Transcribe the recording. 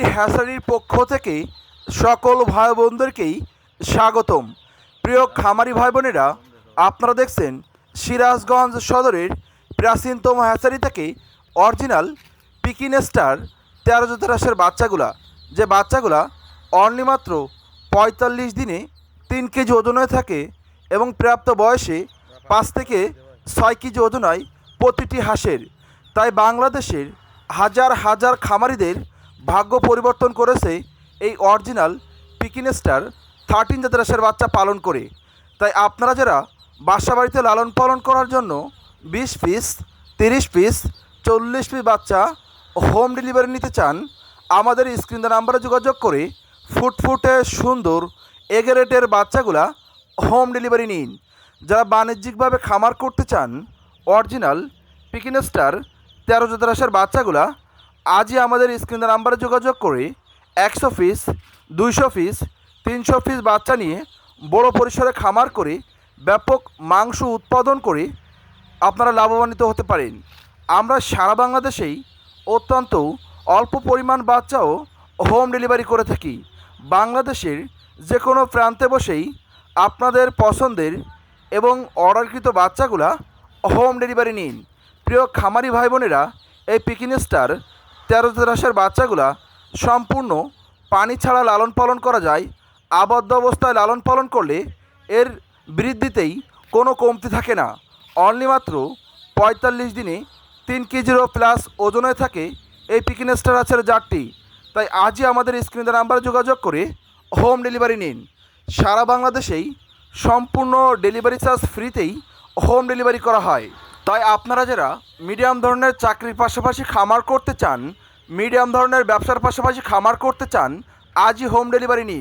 আমির হ্যাসারির পক্ষ থেকে সকল ভাই বোনদেরকেই স্বাগতম। প্রিয় খামারি ভাই বোনেরা আপনারা দেখছেন সিরাজগঞ্জ সদরের প্রাচীনতম হ্যাসারি থেকে অরিজিনাল পিকিন স্টার তেরো যুক্তরাষ্ট্রের বাচ্চাগুলা। যে বাচ্চাগুলা অনলি মাত্র পঁয়তাল্লিশ দিনে তিন কেজি ওজন থাকে এবং প্রাপ্ত বয়সে পাঁচ থেকে ছয় কেজি ওজন হয় প্রতিটি হাঁসের। তাই বাংলাদেশের হাজার হাজার খামারিদের ভাগ্য পরিবর্তন করেছে এই অরিজিনাল পিকিন স্টার থার্টিন জাতের হাঁসের বাচ্চা পালন করে। তাই আপনারা যারা বাসা বাড়িতে লালন পালন করার জন্য বিশ পিস, তিরিশ পিস, চল্লিশ পিস বাচ্চা হোম ডেলিভারি নিতে চান, আমাদের স্ক্রিন নাম্বারে যোগাযোগ করে ফুটফুটে সুন্দর এগেরেটের বাচ্চাগুলা হোম ডেলিভারি নিন। যারা বাণিজ্যিকভাবে খামার করতে চান, অরিজিনাল পিকিন স্টার তেরো জাতের বাচ্চাগুলা আজই আমাদের স্ক্রিন নাম্বারে যোগাযোগ করে। একশো পিস দুইশো পিস তিনশো পিস বাচ্চা নিয়ে বড় পরিসরে খামার করে, ব্যাপক মাংস উৎপাদন করে, আপনারা লাভবান্বিত হতে পারেন। আমরা সারা বাংলাদেশেই অত্যন্ত অল্প পরিমাণ বাচ্চাও হোম ডেলিভারি করে থাকি। বাংলাদেশের যে কোনো প্রান্তে বসেই আপনাদের পছন্দের এবং অর্ডারকৃত বাচ্চাগুলা হোম ডেলিভারি নিন। প্রিয় খামারি ভাই বোনেরা এই পিকিন স্টার তেরো রাসের বাচ্চাগুলা সম্পূর্ণ পানি ছাড়া লালন পালন করা যায়, আবদ্ধ অবস্থায় লালন পালন করলে এর বৃদ্ধিতেই কোনো কমতি থাকে না। অনলি মাত্র পঁয়তাল্লিশ দিনে তিন কেজিরও প্লাস ওজনে থাকে এই পিকিন স্টার আছের জাতটি। তাই আজই আমাদের স্ক্রিনের নাম্বারে যোগাযোগ করে হোম ডেলিভারি নিন। সারা বাংলাদেশেই সম্পূর্ণ ডেলিভারি চার্জ ফ্রিতেই হোম ডেলিভারি করা হয়। তাই আপনারা যারা মিডিয়াম ধরনের চাকরির পাশাপাশি খামার করতে চান মিডিয়াম ধরনের ব্যবসার পাশাপাশি খামার করতে চান আজই হোম ডেলিভারি নিন।